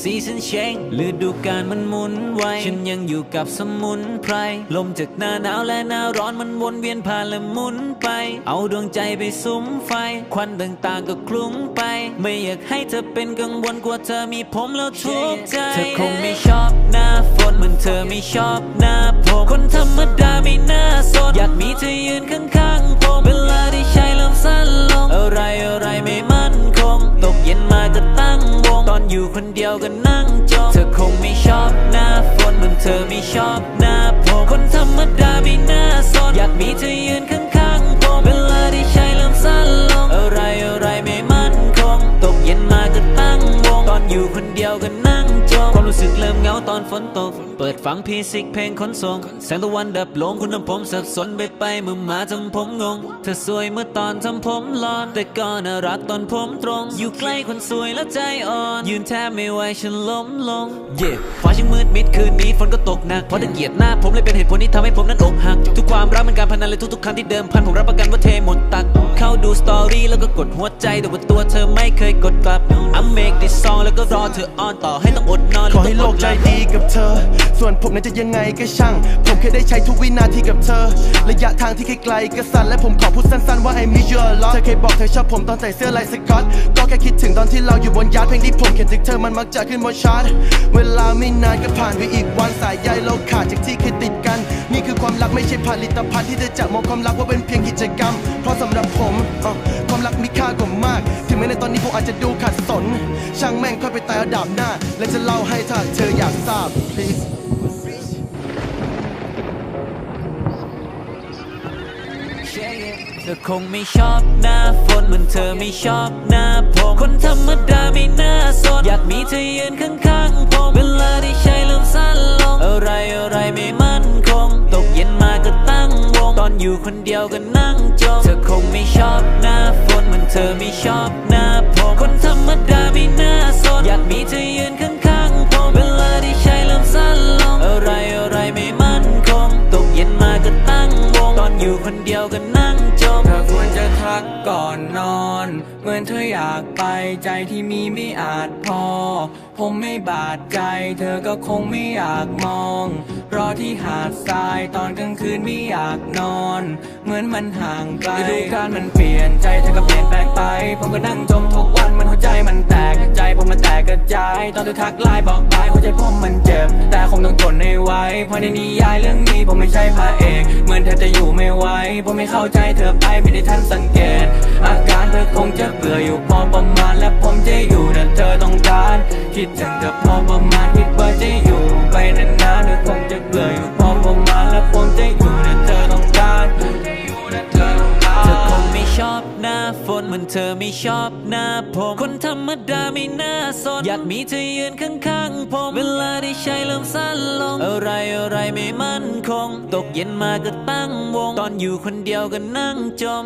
ซีซันเชงฤดูกาลมันหมุนไว ฉันยังอยู่กับสมุนไพร ลมจากหน้าหนาวและหน้าร้อนมันวนเวียนผ่านและหมุนไป เอาดวงใจไปสุมไฟ ควันต่างๆก็คลุ้งไป ไม่อยากให้เธอเป็นกังวลกลัวเธอมีผมแล้วทุกข์ใจ เธอคงไม่ชอบหน้าฝนเหมือนเธอไม่ชอบหน้าผม คนธรรมดาไม่น่าสนอยากมีเธอยืนข้าง อยู่คนเดียวก็นั่งจมเธอคงไม่ชอบหน้าฝนเหมือนเธอไม่ชอบหน้าผมคนธรรมดาไม่น่าสนอยากมีเธอยืนข้างๆผมเวลาที่ใช้เริ่มสั้นลงอะไรอะไรไม่มั่นคง ตกเย็นมาก็ตั้งวง ตอนอยู่คนเดียวก็นั่งจมความรู้สึกเริ่มเหงาตอนฝนตกเปิดฟังพีซิกเพลงขนส่งแสงตะวันดับลงคุณทำผมสับสนไปไปเมื่อมาทำผมงง เธอสวยเมื่อตอนทำผมหลอนแต่ก็น่ารักตอนผมตรง อยู่ใกล้คนสวยแล้วใจอ่อน ยืนแทบไม่ไหวฉันล้มลง เย่ฟ้าช่างมืดมิดคืนนี้ฝนก็ตกหนักเพราะตะเกียดหน้าผมเลยเป็นเหตุผลที่ทำให้ผมนั้นอกหัก ทุกความรักมันการพนันเลยทุกๆครั้งที่เดิมพันผมรับประกันว่าเทหมดตัก เข้าดูสตอรี่แล้วก็กดหัวใจแต่ว่าตัวเธอไม่เคยกดกลับ I'm make this song แล้วก็รอเธอออนต่อให้ต้องอดนอนขอให้โลกใจดีกับเธอส่วนผมนั้นจะยังไงก็ช่าง ผมแค่ได้ใช้ทุกวินาทีกับเธอ ระยะทางที่ไกลๆก็สั้นและผมขอพูดสั้นๆว่า I miss you a lot เธอเคยบอกเธอชอบผมตอนใส่เสื้อลายสก๊อต ก็แค่คิดถึงตอนที่เราอยู่บนยานเพลงที่ผมเขียนถึงเธอมันมักจะขึ้นบนชาร์ตเวลาไม่นานก็ผ่านไปอีกวันสายใยเราขาดจากที่เคยติดกัน นี่คือความรักไม่ใช่ผลิตภัณฑ์ที่เธอจะมองความรักว่าเป็นเพียงกิจกรรม เพราะสำหรับผมความรักมีค่ากว่ามาก ถึงแม้ในตอนนี้ผมอาจจะดูขัดสน ช่างแม่งค่อยไปตายเอาดาบหน้า และจะเล่าให้ถ้าเธออยากทราบ เธอคงไม่ชอบหน้าฝนเหมือนเธอไม่ชอบหน้าผมคนธรรมดาไม่น่าสนอยากมีเธอยืนข้างๆผมเวลาที่ใช้เริ่มสั้นลง อะไรอะไรไม่มั่นคง ตกเย็นมาก็ตั้งวง ตอนอยู่คนเดียวก็นั่งจมเธอคงไม่ชอบหน้าฝนเหมือนเธอไม่ชอบหน้าผมคนธรรมดาไม่น่าสนอยากมีเธอ เหมือนเธออยากไปใจที่มีไม่อาจพอ ผมไม่บาดใจ เธอก็คงไม่อยากมอง รอที่หาดทรายตอนกลางคืนไม่อยากนอน เหมือนมันห่างไกลฤดูกาลมันเปลี่ยนใจเธอก็เปลี่ยนแปลงไป ผมก็นั่งจมทุกวันมันหัวใจ ตอนเธอทักไลน์บอกบายหัวใจผมมันเจ็บ แต่คงต้องทนให้ไหวเพราะในนิยายเรื่องนี้ผมไม่ใช่พระเอก เหมือนเธอจะอยู่ไม่ไหวผมไม่เข้าใจเธอไปไม่ได้ทันสังเกต อาการเธอคงจะเบื่ออยู่พอประมาณและผมจะอยู่แต่เธอต้องการ คิดถึงเธอพอประมาณคิดว่าจะอยู่ไปนานๆเธอคงจะเบื่อ เธอไม่ชอบหน้าผม คนธรรมดาไม่น่าสน อยากมีเธอยืนข้างๆผม เวลาได้ใช้เริ่มสั้นลง อะไรอะไรไม่มั่นคง ตกเย็นมาก็ตั้งวง ตอนอยู่คนเดียวก็นั่งจม